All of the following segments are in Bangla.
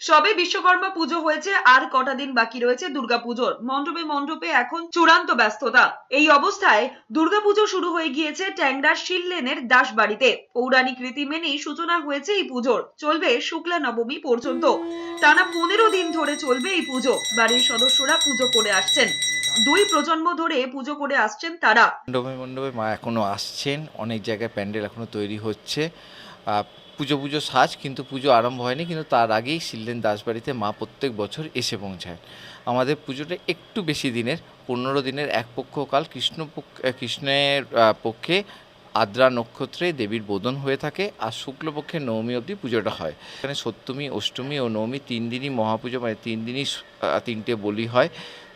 সবে বিশ্বকর্মা পুজো হয়েছে, আর কটা দিন বাকি রয়েছে দুর্গাপুজোর মণ্ডপে মণ্ডপে এখন চূড়ান্ত ব্যস্ততা। এই অবস্থায় দুর্গাপুজো শুরু হয়ে গিয়েছে ট্যাংরার শিললেনের দাস বাড়িতে পৌরাণিক রীতি মেনেই সূচনা হয়েছে এই পুজোর। চলবে শুক্লা নবমী পর্যন্ত। টানা পনেরো দিন ধরে চলবে এই পুজো। বাড়ির সদস্যরা পুজো করে আসছেন। দুই প্রজন্ম ধরে পুজো করে আসছেন তারা। মণ্ডপে মণ্ডপে মা এখনও আসছেন। অনেক জায়গায় প্যান্ডেল এখনও তৈরি হচ্ছে। পুজো পুজো সাজ, কিন্তু পুজো আরম্ভ হয়নি, কিন্তু তার আগেই শিললেন দাসবাড়িতে মা প্রত্যেক বছর এসে পৌঁছায়। আমাদের পুজোটা একটু বেশি দিনের, পনেরো দিনের এক পক্ষকাল, কৃষ্ণ কৃষ্ণের পক্ষে আদ্রা নক্ষত্রে দেবীর বোধন হয়ে থাকে, আর শুক্লপক্ষে নবমী অবধি পুজোটা হয়। এখানে সপ্তমী, অষ্টমী ও নবমী তিন দিনই মহাপুজো মানে তিন দিনই তিনটে বলি হয়।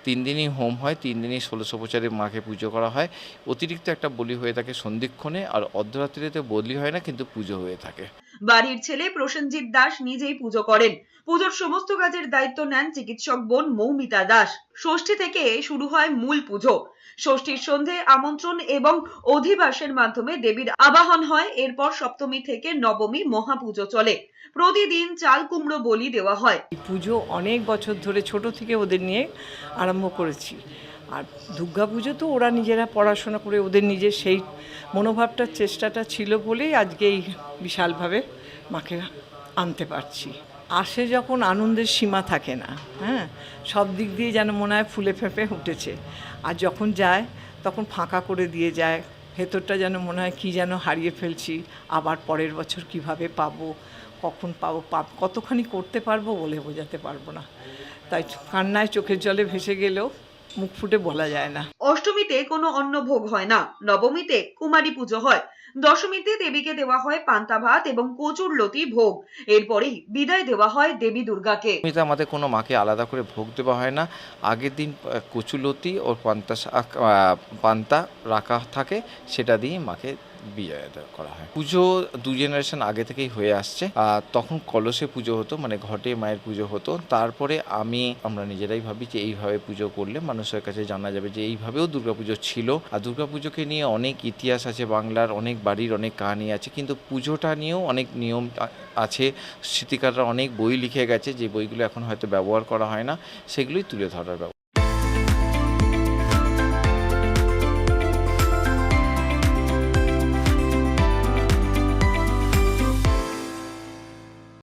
তিন দিনই হোম হয়, তিন দিনই ষোলোশো প্রচারে মাকে পুজো করা হয়। অতিরিক্ত একটা বলি হয়ে থাকে সন্ধিক্ষণে আর অর্ধরাত্রিতে বলি হয় না, কিন্তু পুজো হয়ে থাকে। বাড়ির ছেলে প্রসেনজিৎ দাস নিজেই পুজো করেন। পুজোর সমস্ত কাজের দায়িত্ব নেন চিকিৎসক বোন মৌমিতা দাস। ষষ্ঠী থেকে শুরু হয় মূল পুজো। ষষ্ঠীর সন্ধে আমন্ত্রণ এবং অধিবাসের মাধ্যমে দেবীর আবাহন হয়। এরপর সপ্তমী থেকে নবমী মহাপুজো চলে। প্রতিদিন চাল কুমড়ো বলি দেওয়া হয়। পুজো অনেক বছর ধরে ছোট থেকে ওদের নিয়ে আরম্ভ করেছি। আর দুর্গা পুজো তো ওরা নিজেরা পড়াশোনা করে, ওদের নিজের সেই মনোভাবটার চেষ্টাটা ছিল বলেই আজকে এই বিশালভাবে মাকে আনতে পারছি। আসে যখন আনন্দের সীমা থাকে না হ্যাঁ? সব দিক দিয়ে যেন মনে হয় ফুলে ফেঁপে উঠেছে। আর যখন যায়, তখন ফাঁকা করে দিয়ে যায়। ভেতরটা যেন মনে হয় কী যেন হারিয়ে ফেলছি। আবার পরের বছর কীভাবে পাবো, কখন পাবো, পাব, কতখানি করতে পারব বলে বোঝাতে পারব না। তাই কান্নায় চোখের জলে ভেসে গেলেও মুখ ফুটে বলা যায় না। অষ্টমীতে কোনো অন্ন ভোগ হয় না। নবমীতে কুমারী পুজো হয়। দশমীতে দেবীকে দেওয়া হয় পান্তা ভাত এবং কচুর লতি ভোগ। এরপরেই বিদায় দেওয়া হয় দেবী দুর্গাকে। আমাদের কোনো মাকে আলাদা করে ভোগ দেওয়া হয় না। আগের দিন কচুর কচুলতি ও পান্তা পান্তা রাখা থাকে সেটা দিয়ে মাকে দেওয়া করা হয়। পুজো দু জেনারেশন আগে থেকেই হয়ে আসছে। তখন কলসে পুজো হতো মানে ঘটে মায়ের পুজো হতো। তারপরে আমি, আমরা নিজেরাই ভাবি যে এইভাবে পুজো করলে মানুষের কাছে জানা যাবে যে এইভাবেও দুর্গাপুজো ছিল। আর দুর্গাপুজোকে নিয়ে অনেক ইতিহাস আছে, বাংলার অনেক বাড়ির অনেক কাহিনী আছে। কিন্তু পুজোটা নিয়েও অনেক নিয়ম আছে। স্মৃতিকাররা অনেক বই লিখে গেছে। যে বইগুলো এখন হয়তো ব্যবহার করা হয় না, সেগুলোই তুলে ধরার